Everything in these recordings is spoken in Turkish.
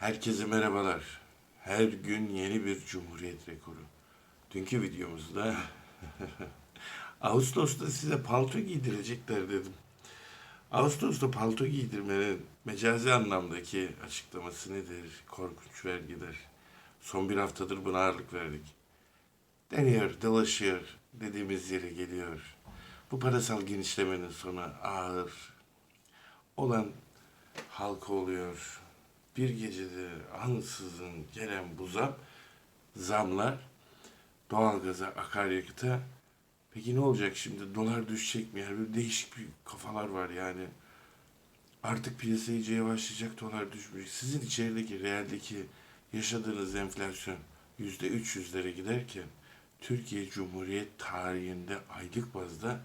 Herkese merhabalar. Her gün yeni bir cumhuriyet rekoru. Dünkü videomuzda Ağustos'ta size palto giydirecekler dedim. Ağustos'ta palto giydirmenin mecazi anlamdaki açıklaması nedir? Korkunç vergiler. Son bir haftadır buna ağırlık verdik. Deniyor, dolaşıyor, dediğimiz yere geliyor. Bu parasal genişlemenin sonu ağır olan halka oluyor. Bir gecede ansızın gelen bu zam, zamlar doğalgaza, akaryakıta peki ne olacak şimdi? Dolar düşecek mi? Yani böyle değişik bir kafalar var yani. Artık piyasa iyice yavaşlayacak, dolar düşmüş. Sizin içerideki, realdeki yaşadığınız enflasyon yüzde üç yüzlere giderken Türkiye Cumhuriyet tarihinde aylık bazda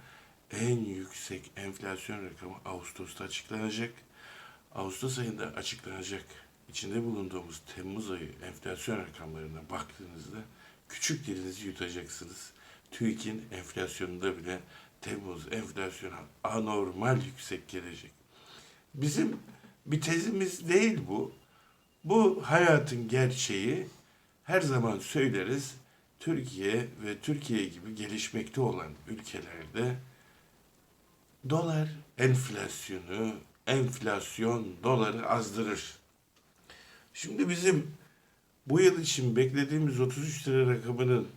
en yüksek enflasyon rakamı Ağustos'ta açıklanacak. Ağustos ayında açıklanacak. İçinde bulunduğumuz Temmuz ayı enflasyon rakamlarına baktığınızda küçük dilinizi yutacaksınız. TÜİK'in enflasyonunda bile Temmuz enflasyonu anormal yüksek gelecek. Bizim bir tezimiz değil bu. Bu hayatın gerçeği her zaman söyleriz. Türkiye ve Türkiye gibi gelişmekte olan ülkelerde dolar enflasyonu, enflasyon doları azdırır. Şimdi bizim bu yıl için beklediğimiz 33 lira rakamının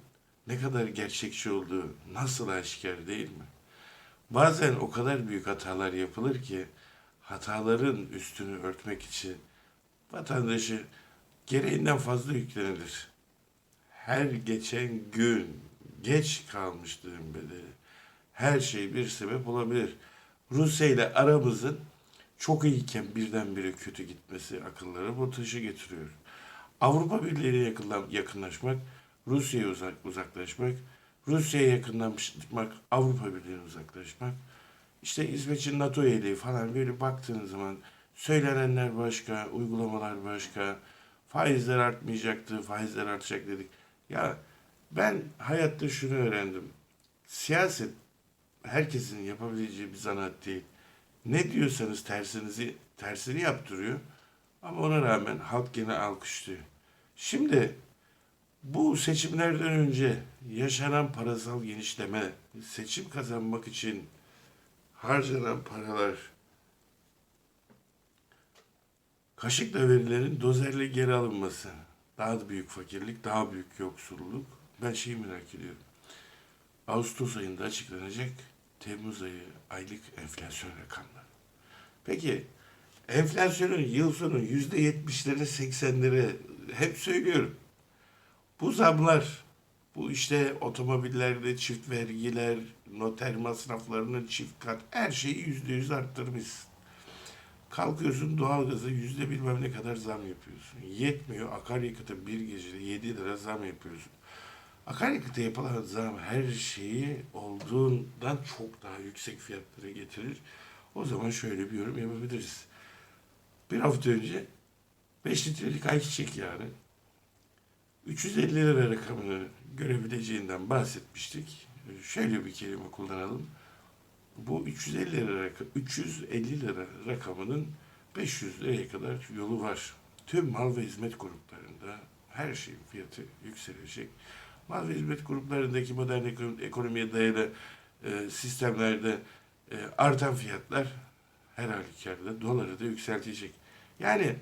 ne kadar gerçekçi olduğu nasıl aşikar değil mi? Bazen o kadar büyük hatalar yapılır ki hataların üstünü örtmek için vatandaşı gereğinden fazla yüklenilir. Her geçen gün geç kalmışlığın bedeli. Her şey bir sebep olabilir. Rusya ile aramızın çok iyiyken birdenbire kötü gitmesi akıllara bu taşı getiriyor. Avrupa Birliği'ne yakınlaşmak, Rusya'ya uzak, uzaklaşmak, Rusya'ya yakınlaşmak, Avrupa Birliği'ne uzaklaşmak, işte İsveç'in NATO üyeliği falan böyle baktığınız zaman söylenenler başka, uygulamalar başka, faizler artmayacaktı, faizler artacak dedik. Ya ben hayatta şunu öğrendim. Siyaset herkesin yapabileceği bir zanaat değil. Ne diyorsanız tersinizi tersini yaptırıyor. Ama ona rağmen halk gene alkışlıyor. Şimdi bu seçimlerden önce yaşanan parasal genişleme, seçim kazanmak için harcanan paralar, kaşıkla verilerin dozerle geri alınması, daha da büyük fakirlik, daha büyük yoksulluk. Ben şeyi merak ediyorum. Ağustos ayında açıklanacak Temmuz ayı aylık enflasyon rakamları. Peki enflasyonun yıl sonu yüzde yetmişlere seksenlere hep söylüyorum. Bu zamlar, bu işte otomobillerde çift vergiler, noter masraflarının çift kat, her şeyi yüzde yüz arttırmış. Kalkıyorsun doğalgaza yüzde bilmem ne kadar zam yapıyorsun. Yetmiyor akaryakıta bir gecede 7 lira zam yapıyorsun. Akaryakıta yapılan zam her şeyi olduğundan çok daha yüksek fiyatlara getirir. O zaman şöyle bir yorum yapabiliriz. Bir hafta önce 5 litrelik ayçiçek yağını 350 lira rakamını görebileceğinden bahsetmiştik. Şöyle bir kelime kullanalım. Bu 350 lira, raka- 350 lira rakamının 500 liraya kadar yolu var. Tüm mal ve hizmet gruplarında her şeyin fiyatı yükselecek. Mal hizmet gruplarındaki modern ekonom- ekonomiye dayalı e, sistemlerde e, artan fiyatlar her halükarda doları da yükseltecek. Yani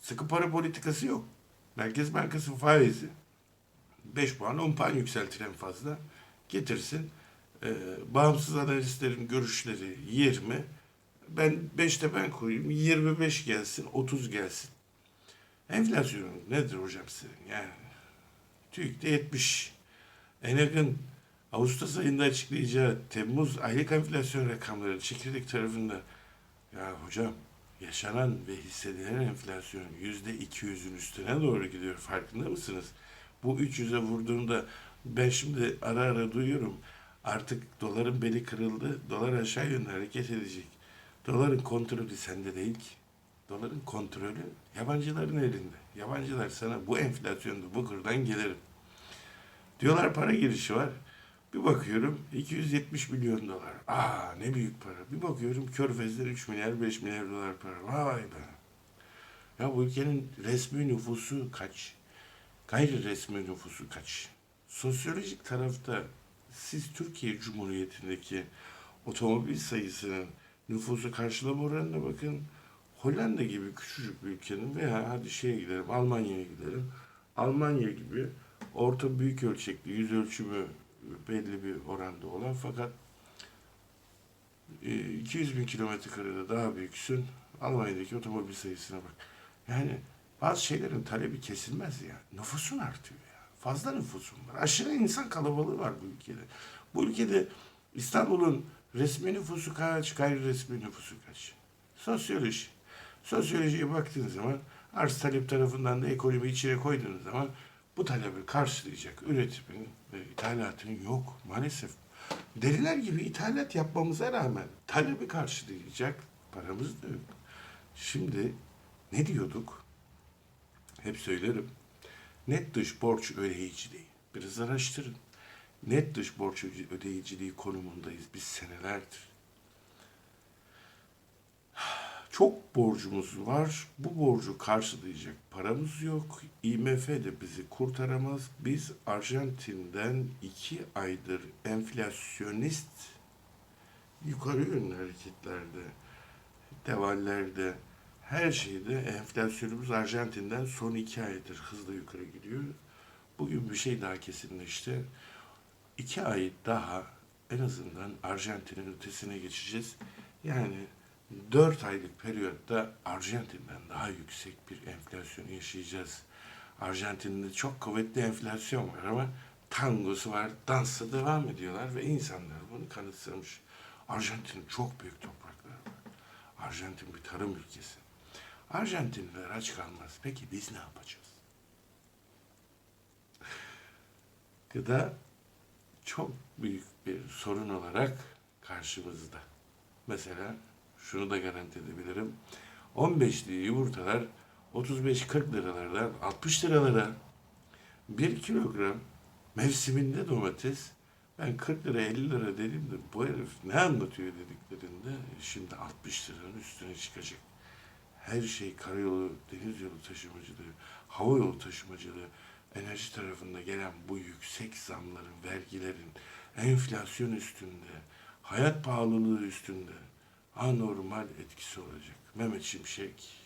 sıkı para politikası yok. Merkez Bankası faizi 5 puan 10 puan yükseltir en fazla. Getirsin. E, bağımsız analistlerin görüşleri 20. Ben 5'te ben koyayım. 25 gelsin, 30 gelsin. Enflasyon nedir hocam senin? Yani TÜİK'te 70. Enag'ın Ağustos ayında açıklayacağı Temmuz aylık enflasyon rakamları çekirdek tarafında ya hocam yaşanan ve hissedilen enflasyon yüzde 200'ün üstüne doğru gidiyor farkında mısınız? Bu 300'e vurduğunda ben şimdi ara ara duyuyorum artık doların beli kırıldı dolar aşağı yönde hareket edecek. Doların kontrolü sende değil ki. Doların kontrolü yabancıların elinde. Yabancılar sana bu enflasyonda bu kurdan gelirim. Diyorlar para girişi var. Bir bakıyorum 270 milyon dolar. Aa ne büyük para. Bir bakıyorum Körfez'den 3 milyar 5 milyar dolar para. Vay be. Ya bu ülkenin resmi nüfusu kaç? Gayri resmi nüfusu kaç? Sosyolojik tarafta siz Türkiye Cumhuriyeti'ndeki otomobil sayısının nüfusu karşılama oranına bakın. Hollanda gibi küçücük bir ülkenin veya hadi şeye gidelim Almanya'ya gidelim. Almanya gibi orta büyük ölçekli yüz ölçümü belli bir oranda olan fakat e, 200 bin kilometre karede daha büyüksün. Almanya'daki otomobil sayısına bak. Yani bazı şeylerin talebi kesilmez ya. Nüfusun artıyor ya. Fazla nüfusun var. Aşırı insan kalabalığı var bu ülkede. Bu ülkede İstanbul'un resmi nüfusu kaç, gayri resmi nüfusu kaç? Sosyoloji. Sosyolojiye baktığın zaman arz talep tarafından da ekonomi içine koyduğunuz zaman bu talebi karşılayacak üretimin ve ithalatın yok maalesef. Deliler gibi ithalat yapmamıza rağmen talebi karşılayacak paramız da yok. Şimdi ne diyorduk? Hep söylerim. Net dış borç ödeyiciliği. Biraz araştırın. Net dış borç ödeyiciliği konumundayız biz senelerdir. Çok borcumuz var. Bu borcu karşılayacak paramız yok. IMF de bizi kurtaramaz. Biz Arjantin'den iki aydır enflasyonist yukarı yönlü hareketlerde, devallerde, her şeyde enflasyonumuz Arjantin'den son iki aydır hızla yukarı gidiyor. Bugün bir şey daha kesinleşti. İki ay daha en azından Arjantin'in ötesine geçeceğiz. Yani dört aylık periyotta Arjantin'den daha yüksek bir enflasyon yaşayacağız. Arjantin'de çok kuvvetli enflasyon var ama tangosu var, dansa devam ediyorlar ve insanlar bunu kanıtsamış. Arjantin'in çok büyük toprakları var. Arjantin bir tarım ülkesi. Arjantinliler aç kalmaz. Peki biz ne yapacağız? Gıda çok büyük bir sorun olarak karşımızda. Mesela şunu da garanti edebilirim. 15'li yumurtalar 35-40 liralardan 60 liralara 1 kilogram mevsiminde domates ben 40 lira 50 lira dedim de bu herif ne anlatıyor dediklerinde şimdi 60 liranın üstüne çıkacak. Her şey karayolu, deniz yolu taşımacılığı, hava yolu taşımacılığı, enerji tarafında gelen bu yüksek zamların, vergilerin, enflasyon üstünde, hayat pahalılığı üstünde anormal etkisi olacak. Mehmet Şimşek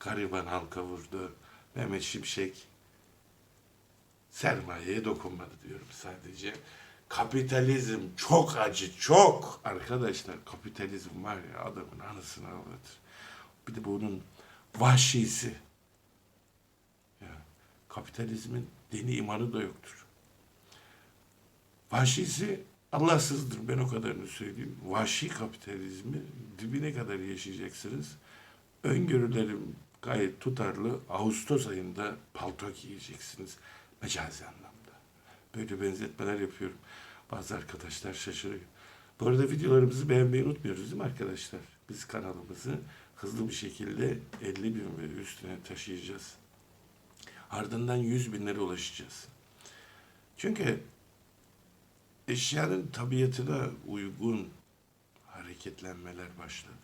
gariban halka vurdu. Mehmet Şimşek sermayeye dokunmadı diyorum sadece. Kapitalizm çok acı, çok. Arkadaşlar kapitalizm var ya adamın anısını ağlatır. Bir de bunun vahşisi. Ya, kapitalizmin dini imanı da yoktur. Vahşisi Allahsızdır ben o kadarını söyleyeyim. Vahşi kapitalizmi dibine kadar yaşayacaksınız. Öngörülerim gayet tutarlı. Ağustos ayında palto giyeceksiniz. Mecazi anlamda. Böyle benzetmeler yapıyorum. Bazı arkadaşlar şaşırıyor. Bu arada videolarımızı beğenmeyi unutmuyoruz değil mi arkadaşlar? Biz kanalımızı hızlı bir şekilde 50 bin ve üstüne taşıyacağız. Ardından 100 binlere ulaşacağız. Çünkü eşyanın tabiatına uygun hareketlenmeler başladı.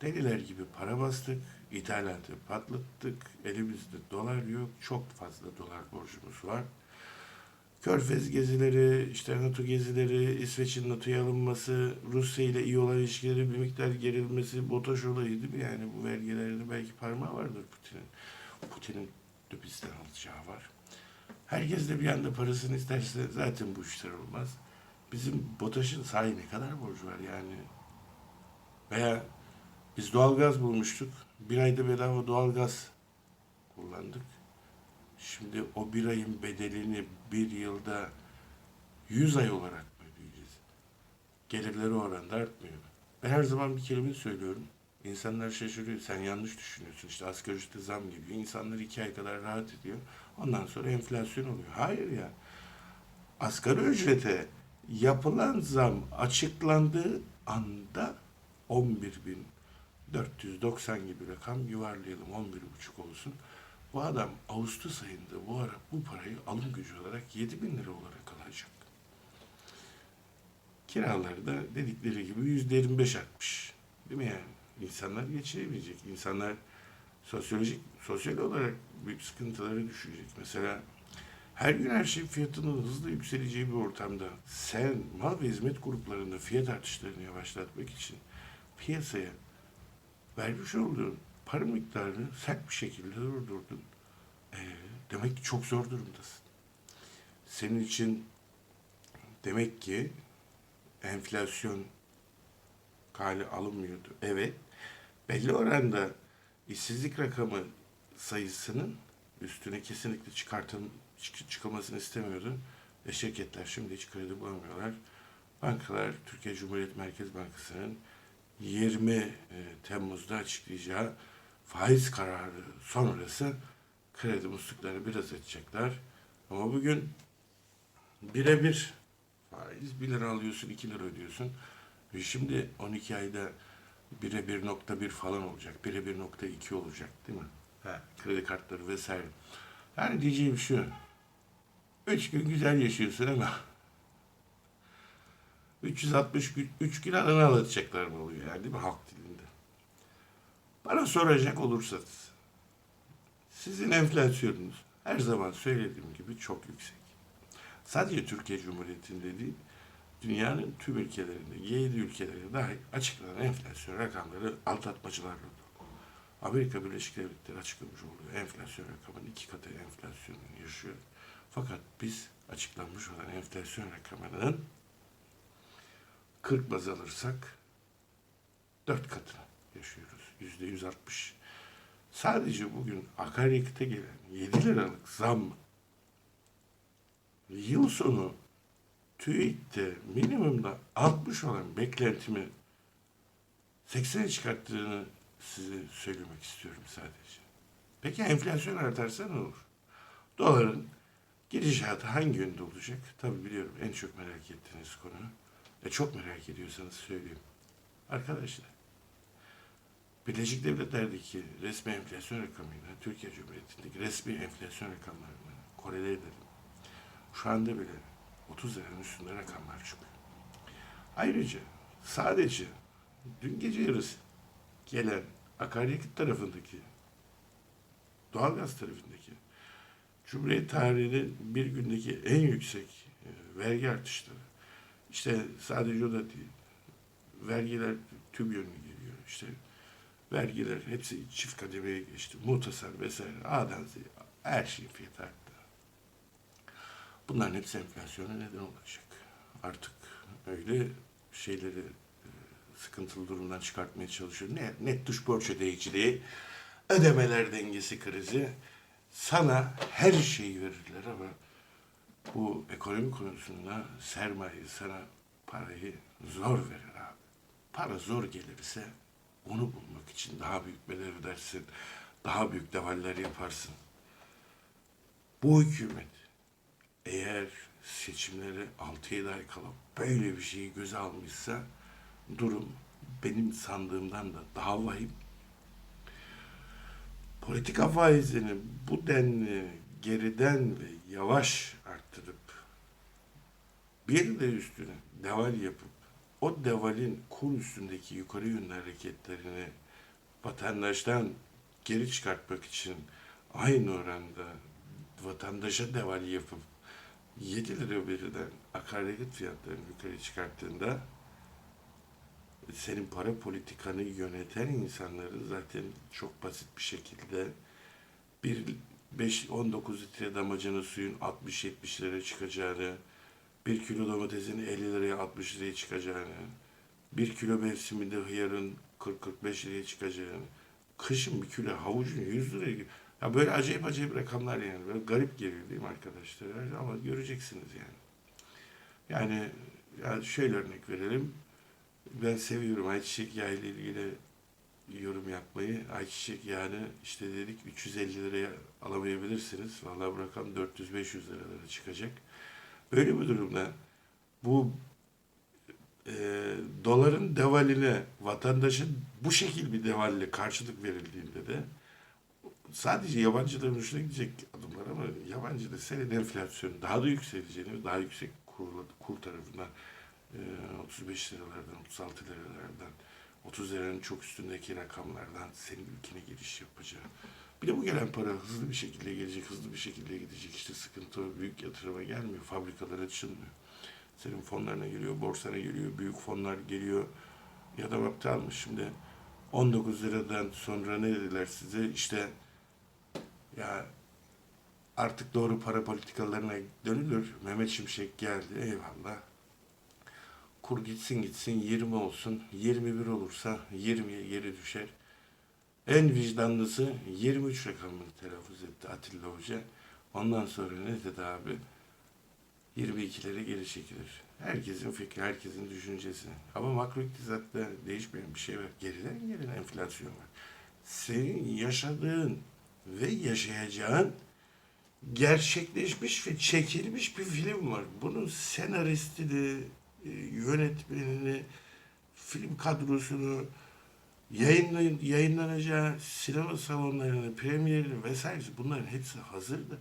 Deliler gibi para bastık, ithalatı patlattık, elimizde dolar yok, çok fazla dolar borcumuz var. Körfez gezileri, işte NATO gezileri, İsveç'in NATO'ya alınması, Rusya ile iyi olan ilişkileri bir miktar gerilmesi, BOTAŞ olayı değil mi? Yani bu vergilerde belki parmağı vardır Putin'in. Putin'in de alacağı var. Herkes de bir anda parasını isterse zaten bu işler olmaz. Bizim BOTAŞ'ın sahi ne kadar borcu var yani? Veya biz doğalgaz bulmuştuk. Bir ayda bedava doğalgaz kullandık. Şimdi o bir ayın bedelini bir yılda 100 ay olarak mı ödeyeceğiz? Gelirleri oranda artmıyor. Ben her zaman bir kelime söylüyorum. İnsanlar şaşırıyor. Sen yanlış düşünüyorsun. İşte asgari ücrete zam geliyor. İnsanlar iki ay kadar rahat ediyor. Ondan sonra enflasyon oluyor. Hayır ya. Asgari ücrete yapılan zam açıklandığı anda 11.490 gibi rakam yuvarlayalım 11.5 olsun. Bu adam Ağustos ayında bu ara bu parayı alım gücü olarak 7 bin lira olarak alacak. Kiraları da dedikleri gibi yüzde 25 artmış. Değil mi yani? İnsanlar geçiremeyecek. İnsanlar sosyolojik, sosyal olarak büyük sıkıntılara düşecek. Mesela her gün her şey fiyatının hızlı yükseleceği bir ortamda sen mal ve hizmet gruplarında fiyat artışlarını yavaşlatmak için piyasaya vermiş olduğun para miktarını sert bir şekilde durdurdun. Ee, demek ki çok zor durumdasın. Senin için demek ki enflasyon kale alınmıyordu. Evet, belli oranda işsizlik rakamı sayısının üstüne kesinlikle çıkartıl çık- çıkılmasını istemiyordu. Ve şirketler şimdi hiç kredi bulamıyorlar. Bankalar, Türkiye Cumhuriyet Merkez Bankası'nın 20 e, Temmuz'da açıklayacağı faiz kararı sonrası kredi musluklarını biraz açacaklar. Ama bugün birebir faiz 1 lira alıyorsun 2 lira ödüyorsun. Ve şimdi 12 ayda 1'e 1.1 falan olacak. 1'e 1.2 olacak değil mi? Ha, kredi kartları vesaire. Yani diyeceğim şu. Üç gün güzel yaşıyorsun ama 360 gün, 3 gün ananı ağlatacaklar mı oluyor yani değil mi halk dilinde? Bana soracak olursanız sizin enflasyonunuz her zaman söylediğim gibi çok yüksek. Sadece Türkiye Cumhuriyeti'nde değil, dünyanın tüm ülkelerinde, G7 ülkelerinde dahi açıklanan enflasyon rakamları aldatmacılarla dolu. Amerika Birleşik Devletleri açıklamış olduğu enflasyon rakamının iki katı enflasyonunu yaşıyor. Fakat biz açıklanmış olan enflasyon rakamının 40 baz alırsak 4 katını yaşıyoruz. Yüzde 160. Sadece bugün akaryakıta gelen 7 liralık zam yıl sonu TÜİK'te minimumda 60 olan beklentimi 80'e çıkarttığını size söylemek istiyorum sadece. Peki enflasyon artarsa ne olur? Doların gidişatı hangi yönde olacak? Tabii biliyorum en çok merak ettiğiniz konu. E çok merak ediyorsanız söyleyeyim. Arkadaşlar, Birleşik Devletler'deki resmi enflasyon rakamıyla Türkiye Cumhuriyeti'ndeki resmi enflasyon rakamlarını korele edelim. Şu anda bile 30 liranın üstünde rakamlar çıkıyor. Ayrıca sadece dün gece yarısı gelen akaryakıt tarafındaki doğalgaz tarafındaki Cumhuriyet tarihinin bir gündeki en yüksek e, vergi artışları. İşte sadece o da değil. Vergiler tüm yönlü geliyor. İşte vergiler hepsi çift kademeye geçti. Muhtasar vesaire A'dan Z'ye her şeyin fiyatı arttı. Bunların hepsi enflasyona neden olacak. Artık öyle şeyleri e, sıkıntılı durumdan çıkartmaya çalışıyor. Ne, net dış borç ödeyiciliği, ödemeler dengesi krizi. Sana her şeyi verirler ama bu ekonomi konusunda sermaye sana parayı zor verir abi. Para zor gelirse onu bulmak için daha büyük bedel ödersin. Daha büyük devaller yaparsın. Bu hükümet eğer seçimlere 6-7 ay kala böyle bir şeyi göze almışsa durum benim sandığımdan da daha vahim. Politika faizini bu denli geriden ve yavaş arttırıp bir de üstüne deval yapıp o devalin kur üstündeki yukarı yönlü hareketlerini vatandaştan geri çıkartmak için aynı oranda vatandaşa deval yapıp 7 lira verilen akaryakıt fiyatlarını yukarı çıkarttığında senin para politikanı yöneten insanların zaten çok basit bir şekilde bir 5 19 litre damacana suyun 60-70 liraya çıkacağını, bir kilo domatesin 50 liraya 60 liraya çıkacağını, bir kilo mevsiminde hıyarın 40-45 liraya çıkacağını, kışın bir kilo havucun 100 liraya ya böyle acayip acayip rakamlar yani. Böyle garip geliyor değil mi arkadaşlar? Ama göreceksiniz yani. Yani, yani şöyle örnek verelim. Ben seviyorum ayçiçek yağı ile ilgili yorum yapmayı. Ayçiçek yağını işte dedik 350 liraya alamayabilirsiniz. Vallahi bu rakam 400-500 liralara çıkacak. Böyle bir durumda bu e, doların devaline vatandaşın bu şekil bir devalle karşılık verildiğinde de sadece yabancıların hoşuna gidecek adımlar ama yabancı da senin enflasyonun daha da yükseleceğini, daha yüksek kur, kur tarafından e, 35 liralardan, 36 liralardan 30 liranın çok üstündeki rakamlardan senin ülkene giriş yapacağı. Bir de bu gelen para hızlı bir şekilde gelecek, hızlı bir şekilde gidecek. İşte sıkıntı. Büyük yatırıma gelmiyor. Fabrikalar açılmıyor. Senin fonlarına geliyor, borsana geliyor, büyük fonlar geliyor. Ya da vakti almış şimdi 19 liradan sonra ne dediler size? İşte ya artık doğru para politikalarına dönülür. Mehmet Şimşek geldi. Eyvallah. Kur gitsin gitsin 20 olsun. 21 olursa 20'ye geri düşer. En vicdanlısı 23 rakamını telaffuz etti Atilla Hoca. Ondan sonra ne dedi abi? 22'lere geri çekilir. Herkesin fikri, herkesin düşüncesi. Ama makro iktisatta değişmeyen bir şey var. Geriden gelen enflasyon var. Senin yaşadığın ve yaşayacağın gerçekleşmiş ve çekilmiş bir film var. Bunun senaristini, e, yönetmenini, film kadrosunu, yayınlan, yayınlanacağı sinema salonlarını, premierini vesaire bunların hepsi hazırdı.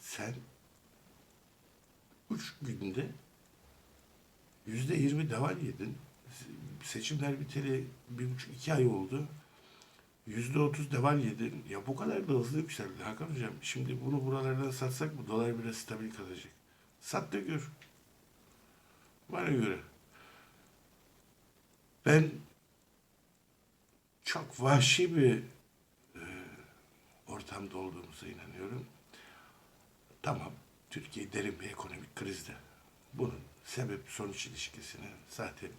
Sen üç günde yüzde yirmi deval yedin. Seçimler biteli bir buçuk iki ay oldu. Yüzde otuz deval yedin. Ya bu kadar da hızlı yükseldi Hakan Hocam. Şimdi bunu buralardan satsak bu dolar biraz stabil kalacak. Sat da gör. Bana göre. Ben çok vahşi bir e, ortamda olduğumuza inanıyorum. Tamam, Türkiye derin bir ekonomik krizde. Bunun sebep sonuç ilişkisini zaten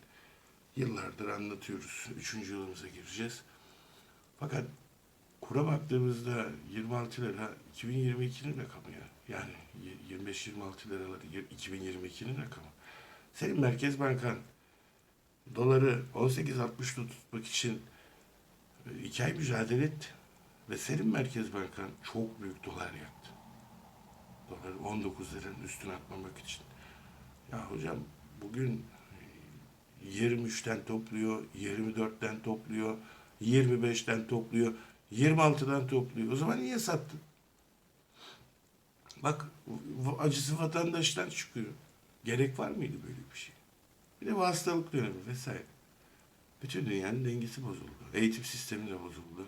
yıllardır anlatıyoruz. Üçüncü yılımıza gireceğiz. Fakat kura baktığımızda 26 lira 2022'nin rakamı ya. Yani 25-26 liraları 2022'nin rakamı. Senin Merkez Bankan doları 18.60'da tutmak için e, iki ay mücadele etti. Ve senin Merkez Bankan çok büyük dolar yaktı. Doları 19 liranın üstüne atmamak için. Ya hocam bugün 23'ten topluyor, 24'ten topluyor, 25'ten topluyor, 26'dan topluyor. O zaman niye sattın? Bak acısı vatandaştan çıkıyor. Gerek var mıydı böyle bir şey? Bir de bu hastalık dönemi vesaire. Bütün dünyanın dengesi bozuldu. Eğitim sistemi de bozuldu.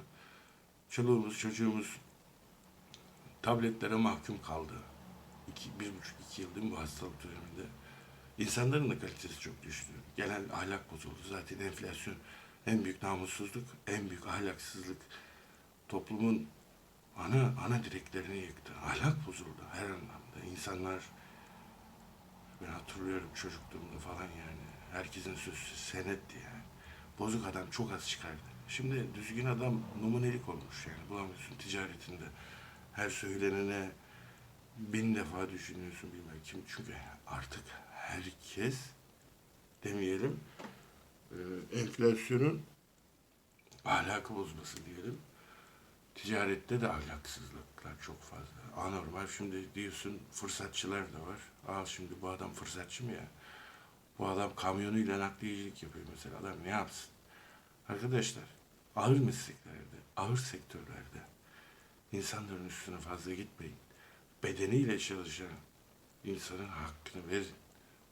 Çoluğumuz, çocuğumuz tabletlere mahkum kaldı. İki, bir buçuk, iki yıl değil mi bu hastalık döneminde? İnsanların da kalitesi çok düştü. Genel ahlak bozuldu. Zaten enflasyon en büyük namussuzluk, en büyük ahlaksızlık. Toplumun ana ana direklerini yıktı. Ahlak bozuldu her anlamda. İnsanlar ben hatırlıyorum çocukluğumda falan yani. Herkesin sözü senetti yani. Bozuk adam çok az çıkardı. Şimdi düzgün adam numunelik olmuş yani. Bulamıyorsun ticaretinde. Her söylenene bin defa düşünüyorsun bilmem kim. Çünkü artık herkes demeyelim enflasyonun ahlakı bozması diyelim. Ticarette de ahlaksızlıklar çok fazla. Anormal. Şimdi diyorsun fırsatçılar da var. Al şimdi bu adam fırsatçı mı ya? Bu adam kamyonuyla nakliyecilik yapıyor mesela. Adam ne yapsın? Arkadaşlar ağır mesleklerde, ağır sektörlerde insanların üstüne fazla gitmeyin. Bedeniyle çalışan insanın hakkını verin.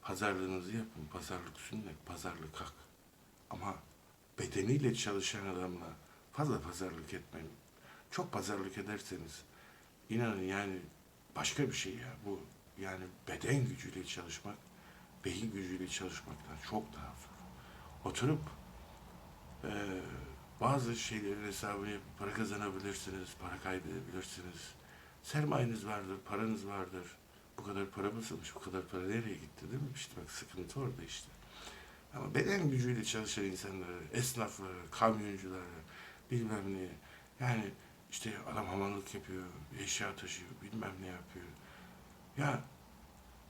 Pazarlığınızı yapın. Pazarlık sünnet, pazarlık hak. Ama bedeniyle çalışan adamla fazla pazarlık etmeyin. Çok pazarlık ederseniz inanın yani başka bir şey ya bu yani beden gücüyle çalışmak beyin gücüyle çalışmaktan çok daha zor. Oturup eee, bazı şeylerin hesabını para kazanabilirsiniz, para kaybedebilirsiniz. Sermayeniz vardır, paranız vardır. Bu kadar para basılmış, bu kadar para nereye gitti değil mi? İşte bak sıkıntı orada işte. Ama beden gücüyle çalışan insanları, esnafları, kamyoncuları, bilmem ne. Yani işte adam hamallık yapıyor, eşya taşıyor, bilmem ne yapıyor. Ya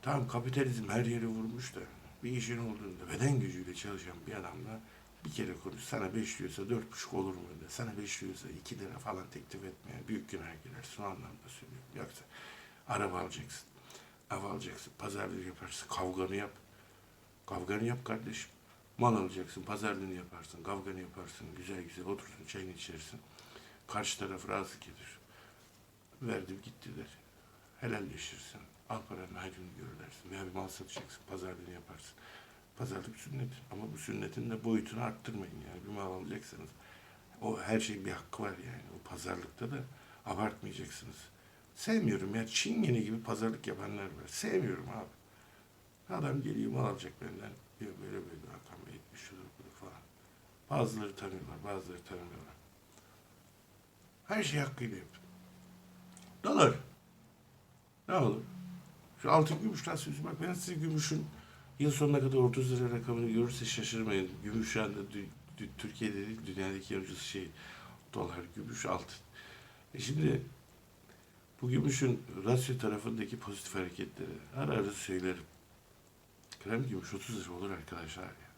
tamam kapitalizm her yeri vurmuş da bir işin olduğunda beden gücüyle çalışan bir adamla bir kere konuş. Sana beş diyorsa dört buçuk olur mu de. Sana beş diyorsa iki lira falan teklif etmeye büyük günah girersin. O anlamda söylüyorum. Yoksa araba alacaksın. Ev alacaksın. Pazarlığı yaparsın. Kavganı yap. Kavganı yap kardeşim. Mal alacaksın. Pazarlığını yaparsın. Kavganı yaparsın. Güzel güzel otursun. Çayını içersin. Karşı taraf razı gelir. Verdim gittiler. Helalleşirsin. Al paranın hayrını gör dersin. Veya bir mal satacaksın. Pazarlığını yaparsın. Pazarlık sünnet. Ama bu sünnetin de boyutunu arttırmayın yani. Bir mal alacaksınız. O her şeyin bir hakkı var yani. O pazarlıkta da abartmayacaksınız. Sevmiyorum ya. Çingene gibi pazarlık yapanlar var. Sevmiyorum abi. Adam geliyor mal alacak benden. Diyor böyle böyle Bey 70 lira bunu falan. Bazıları tanıyorlar, bazıları tanımıyorlar. Her şey hakkıyla yapın. Dolar. Ne olur? Şu altın gümüş rasyosu bak ben size gümüşün yıl sonuna kadar 30 lira rakamını görürse şaşırmayın. Gümüş şu anda Türkiye'de değil dünyadaki en ucuz şey dolar, gümüş, altın. E şimdi bu gümüşün rasyo tarafındaki pozitif hareketleri ara ara söylerim. Krem gümüş 30 lira olur arkadaşlar ya.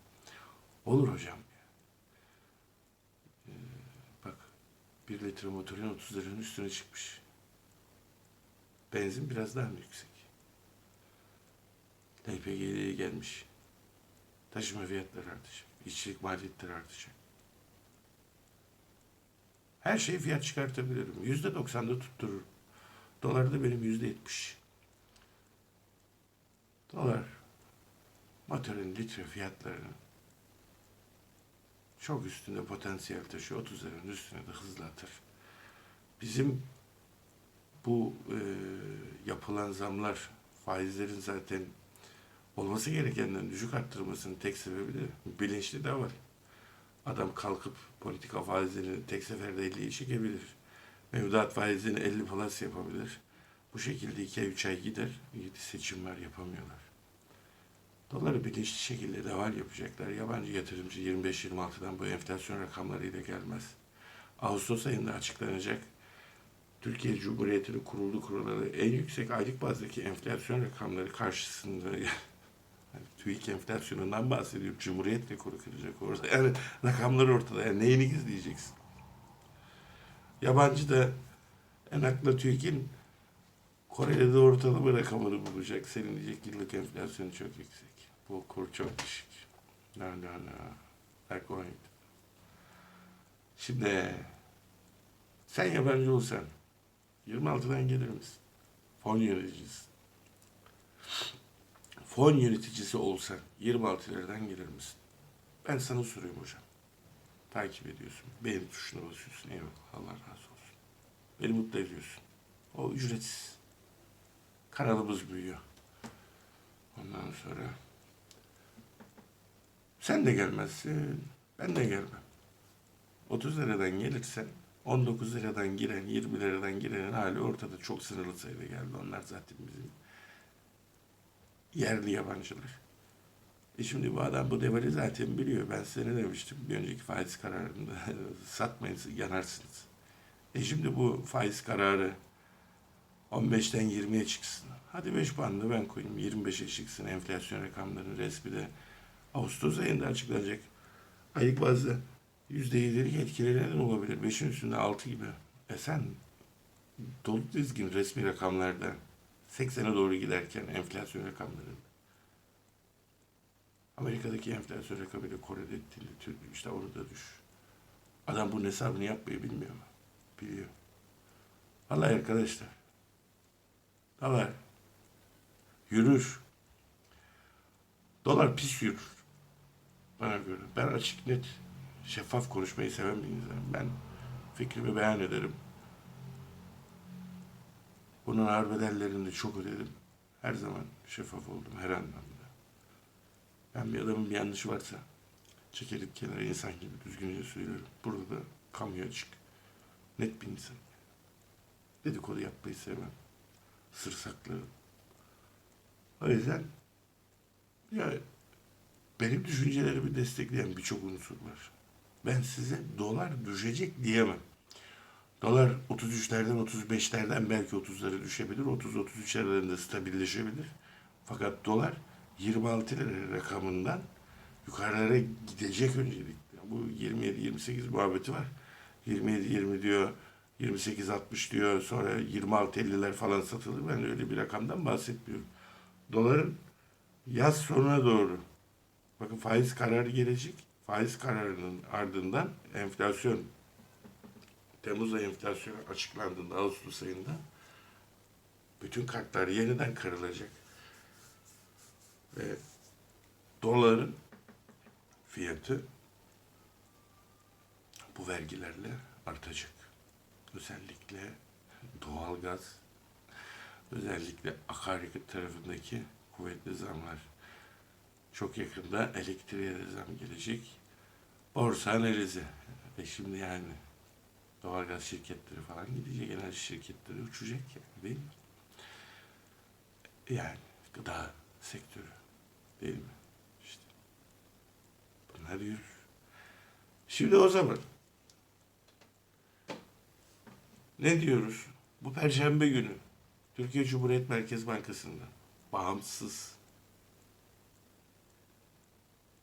Olur hocam. Ee, bak bir litre motorun 30 liranın üstüne çıkmış. Benzin biraz daha mı yüksek? LPG'ye gelmiş. Taşıma fiyatları artacak. İşçilik maliyetleri artacak. Her şeyi fiyat çıkartabilirim. Yüzde doksanda tuttururum. Dolar da benim yüzde yetmiş. Dolar motorun litre fiyatlarının çok üstünde potansiyel taşıyor. 30 liranın üstüne de hızla atar. Bizim bu e, yapılan zamlar faizlerin zaten olması gerekenden düşük arttırmasının tek sebebi de bilinçli de var. Adam kalkıp politika faizlerini tek seferde 50'ye çekebilir. Mevduat faizini 50 plus yapabilir. Bu şekilde 2 ay 3 ay gider. Seçimler yapamıyorlar. Doları bilinçli şekilde deval yapacaklar. Yabancı yatırımcı 25-26'dan bu enflasyon rakamlarıyla gelmez. Ağustos ayında açıklanacak Türkiye Cumhuriyeti'nin kuruldu kurulalı en yüksek aylık bazdaki enflasyon rakamları karşısında yani TÜİK enflasyonundan bahsediyor. Cumhuriyet rekoru kıracak orada. Yani rakamlar ortada. Yani neyini gizleyeceksin? Yabancı da en akla TÜİK'in Kore'de de ortalama rakamını bulacak. Senin diyecek yıllık enflasyonu çok yüksek. Bu kur çok düşük. No, no. They're going. Şimdi sen yabancı olsan 26'dan gelir misin? Fon yöneticisi. Fon yöneticisi olsan 26 liradan gelir misin? Ben sana soruyorum hocam. Takip ediyorsun. Beğeni tuşuna basıyorsun. Eyvallah. Allah razı olsun. Beni mutlu ediyorsun. O ücretsiz. Kanalımız büyüyor. Ondan sonra sen de gelmezsin. Ben de gelmem. 30 liradan gelirsen 19 liradan giren, 20 liradan girenin hali ortada çok sınırlı sayıda geldi. Onlar zaten bizim yerli yabancılar. E şimdi bu adam bu devali zaten biliyor. Ben size ne demiştim? Bir önceki faiz kararında satmayın yanarsınız. E şimdi bu faiz kararı 15'ten 20'ye çıksın. Hadi 5 puanını ben koyayım. 25'e çıksın enflasyon rakamlarının resmi de Ağustos ayında açıklanacak. Aylık bazda %7'lik etkileri neden olabilir? 5'in üstünde 6 gibi. E sen dolu dizgin resmi rakamlarda 80'e doğru giderken enflasyon rakamlarında Amerika'daki enflasyon rakamıyla Kore'de Türk işte orada düş. Adam bunun hesabını yapmayı bilmiyor mu? Biliyor. Vallahi arkadaşlar. Dolar yürür. Dolar pis yürür. Bana göre. Ben açık net şeffaf konuşmayı seven bir insanım. Ben fikrimi beyan ederim. Bunun ağır bedellerini de çok ödedim. Her zaman şeffaf oldum her anlamda. Ben bir adamın bir yanlışı varsa çekerim kenara insan gibi düzgünce söylerim. Burada da kamuya açık. Net bir insan. Dedikodu yapmayı sevmem. Sır saklarım. O yüzden ya benim düşüncelerimi destekleyen birçok unsur var. Ben size dolar düşecek diyemem. Dolar 33'lerden 35'lerden belki 30'lara düşebilir. 30-33'lerden stabilleşebilir. Fakat dolar 26 lira rakamından yukarılara gidecek öncelikle. Bu 27-28 muhabbeti var. 27-20 diyor, 28-60 diyor, sonra 26-50'ler falan satılır. Ben öyle bir rakamdan bahsetmiyorum. Doların yaz sonuna doğru bakın faiz kararı gelecek. Faiz kararının ardından enflasyon Temmuz ayı enflasyonu açıklandığında Ağustos ayında bütün kartlar yeniden kırılacak. Ve doların fiyatı bu vergilerle artacak. Özellikle doğalgaz, özellikle akaryakıt tarafındaki kuvvetli zamlar. Çok yakında elektriğe de zam gelecek. Borsa analizi. Ve şimdi yani doğalgaz şirketleri falan gidecek, enerji şirketleri uçacak yani değil mi? Yani gıda sektörü değil mi? İşte bunlar yürür. Şimdi o zaman ne diyoruz? Bu perşembe günü Türkiye Cumhuriyet Merkez Bankası'nda bağımsız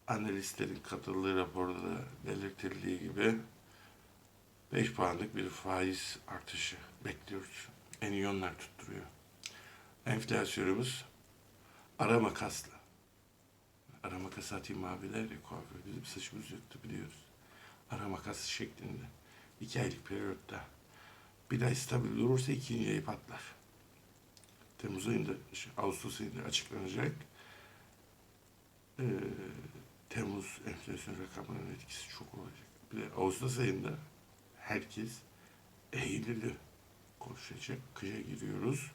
analistlerin katıldığı raporda da belirtildiği gibi 5 puanlık bir faiz artışı bekliyoruz. En iyi onlar tutturuyor. Enflasyonumuz ara makasla. Ara makas atayım abiler ya kuaför. Bizim saçımız yoktu biliyoruz. Ara makas şeklinde. iki aylık periyotta. Bir ay stabil durursa ikinci ayı patlar. Temmuz ayında, şey, Ağustos ayında açıklanacak. Ee, Temmuz enflasyon rakamlarının etkisi çok olacak. Bir de Ağustos ayında herkes Eylül'ü konuşacak. Kışa giriyoruz.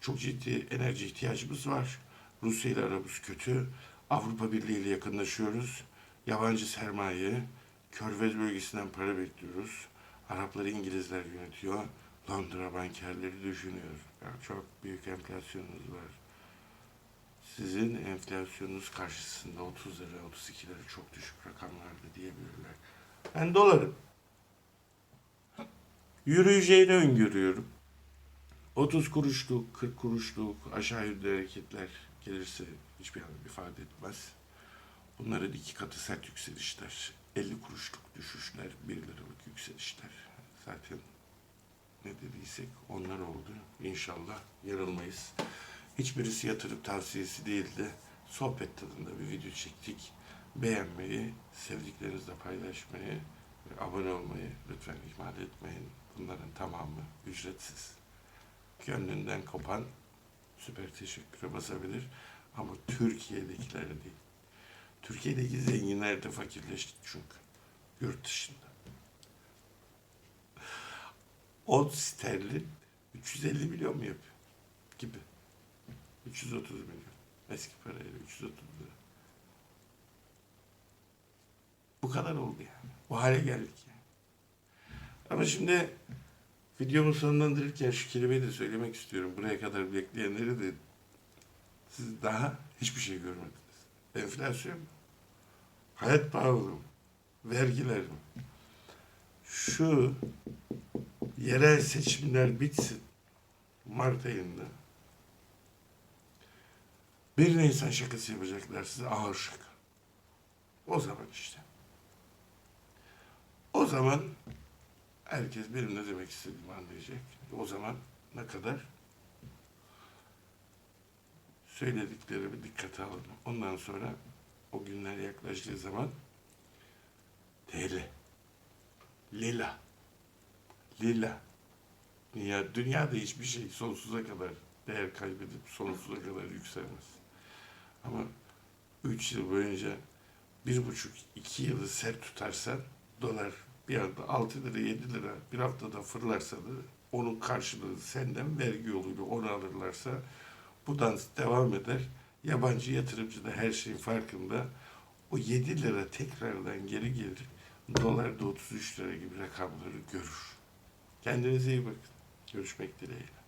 Çok ciddi enerji ihtiyacımız var. Rusya ile aramız kötü. Avrupa Birliği ile yakınlaşıyoruz. Yabancı sermaye, Körfez bölgesinden para bekliyoruz. Arapları İngilizler yönetiyor. Londra bankerleri düşünüyor. Yani çok büyük enflasyonunuz var. Sizin enflasyonunuz karşısında 30 lira, 32 lira çok düşük rakamlarda diyebilirler. Ben dolarım. Yürüyeceğini öngörüyorum. 30 kuruşluk, 40 kuruşluk aşağı yönlü hareketler gelirse hiçbir anlam ifade etmez. Bunların iki katı sert yükselişler, 50 kuruşluk düşüşler, 1 liralık yükselişler. Zaten ne dediysek onlar oldu. İnşallah yanılmayız. Hiçbirisi yatırım tavsiyesi değildi. Sohbet tadında bir video çektik. Beğenmeyi, sevdiklerinizle paylaşmayı ve abone olmayı lütfen ihmal etmeyin. Bunların tamamı ücretsiz. Gönlünden kopan süper teşekküre basabilir. Ama Türkiye'dekiler değil. Türkiye'deki zenginler de fakirleşti çünkü. Yurt dışında. 10 sterlin 350 milyon mu yapıyor? Gibi. 330 milyon. Eski parayla 330 lira. Bu kadar oldu yani. Bu hale geldik yani. Ama şimdi videomu sonlandırırken şu kelimeyi de söylemek istiyorum. Buraya kadar bekleyenleri de siz daha hiçbir şey görmediniz. Enflasyon? Hayat pahalılığı mı? Vergiler mi? Şu yerel seçimler bitsin. Mart ayında. Bir Nisan şakası yapacaklar size ağır şaka. O zaman işte. O zaman herkes benim ne demek istediğimi anlayacak. O zaman ne kadar söylediklerimi dikkate alın. Ondan sonra o günler yaklaştığı zaman TL, lila, lila. Dünya, dünyada hiçbir şey sonsuza kadar değer kaybedip sonsuza kadar yükselmez. Ama üç yıl boyunca bir buçuk, iki yılı sert tutarsan dolar bir anda 6 lira, 7 lira bir haftada fırlarsa da onun karşılığı senden vergi yoluyla onu alırlarsa bu dans devam eder. Yabancı yatırımcı da her şeyin farkında. O 7 lira tekrardan geri gelir. Dolar da 33 lira gibi rakamları görür. Kendinize iyi bakın. Görüşmek dileğiyle.